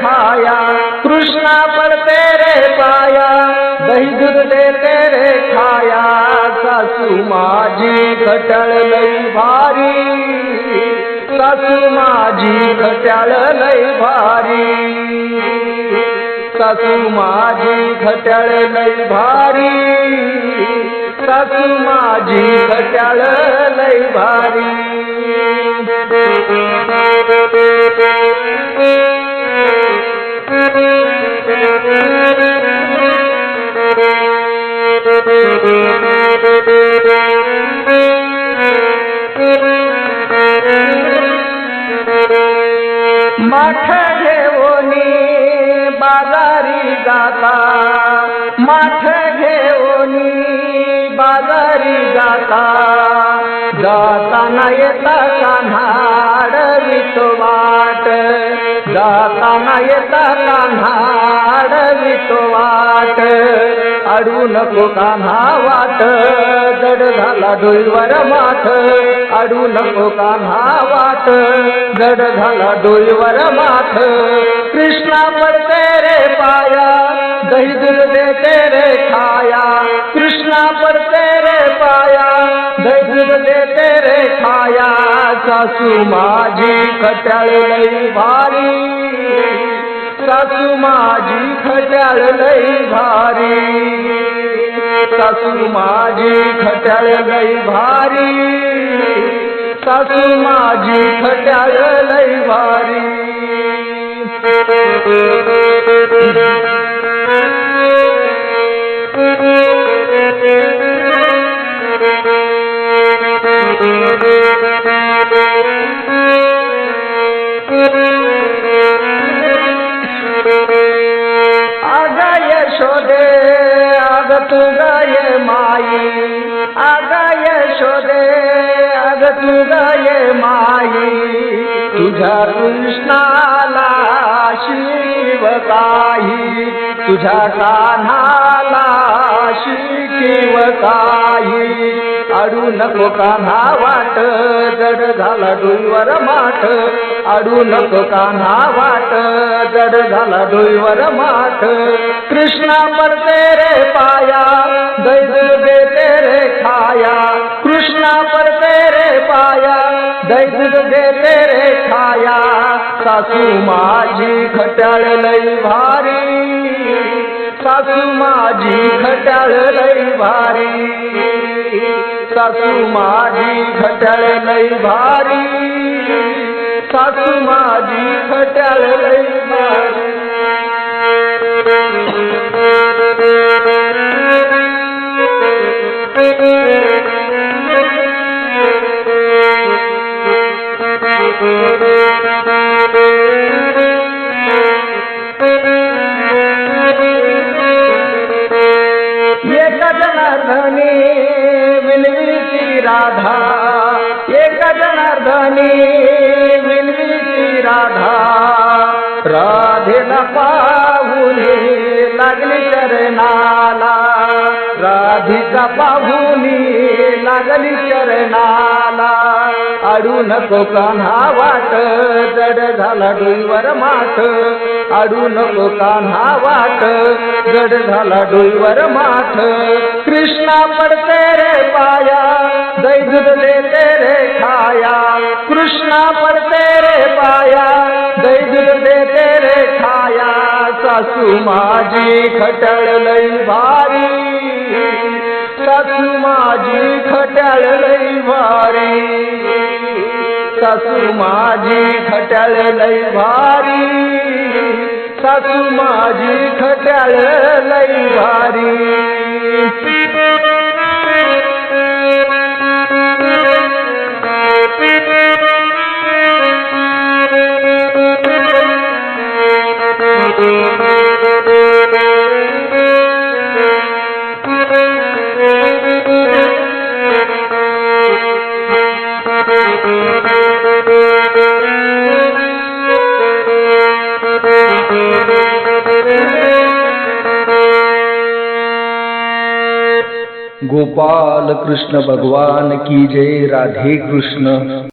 खाया कृष्णा पड़ते रे पाया दही दूध देते रे खाया सासू माझी खटळ लई भारी सासू माझी खट्याळ लई भारी सासू माझी खट्याळ लई भारी सासू माझी खट्याळ लई भारी. মাঠে ঘেউনি বাজারি দাতা মাঠে ঘেউনি বাজারি দাতা। जाताना येता कान्हाड वाट जाताना येता कान्हाड वाट अडू नको कान्हा वाट जड झाला डोईवर माठ. अडू नको कान्हा वाट जड झाला डोईवर माठ. छाया रे सासू माझी खट्याळ लई भारी. सासू माझी खट्याळ लई भारी. सासू माझी खट्याळ लई भारी. सासू माझी खट्याळ लई भारी. तू गाय माई आग यशोदे अग तू गाय तुझ्या कृष्णाला शिव काही तुझ्या कान्हाला शिव काही. अडू नको कान्हा वाट जड झाला डोईवर माठ. अडू नको कान्हा वाट जड झाला डोईवर माठ. कृष्णा पडते रे पाया दैद देते रे खाया. कृष्णा पडते रे पाया दैद देते रे खाया. सासू माझी खट्याळ लई भारी. सासू माझी खट्याळ लई भारी. सासू माझी खट्याळ लई भारी. सासू माझी खट्याळ धनी भारी विनवीची राधा एक जनार्दनी राधा राधेला पाहुनी लागली चरणाला राधिका पाहुनी लागली चरणाला अडू नको कान्हा वाट जड झाला डोईवर माठ. अडू नको कान्हा वाट जड झाला डोईवर माठ. कृष्णा पडते रे पाया दैदूध देते रे खाया. कृष्णा सासू माझी खटळ लई भारी. सासू माझी खट्याळ लई भारी. सासू माझी खट्याळ लई भारी. सासू माझी खट्याळ लई भारी. गोपाल कृष्ण भगवान की जय राधे कृष्ण।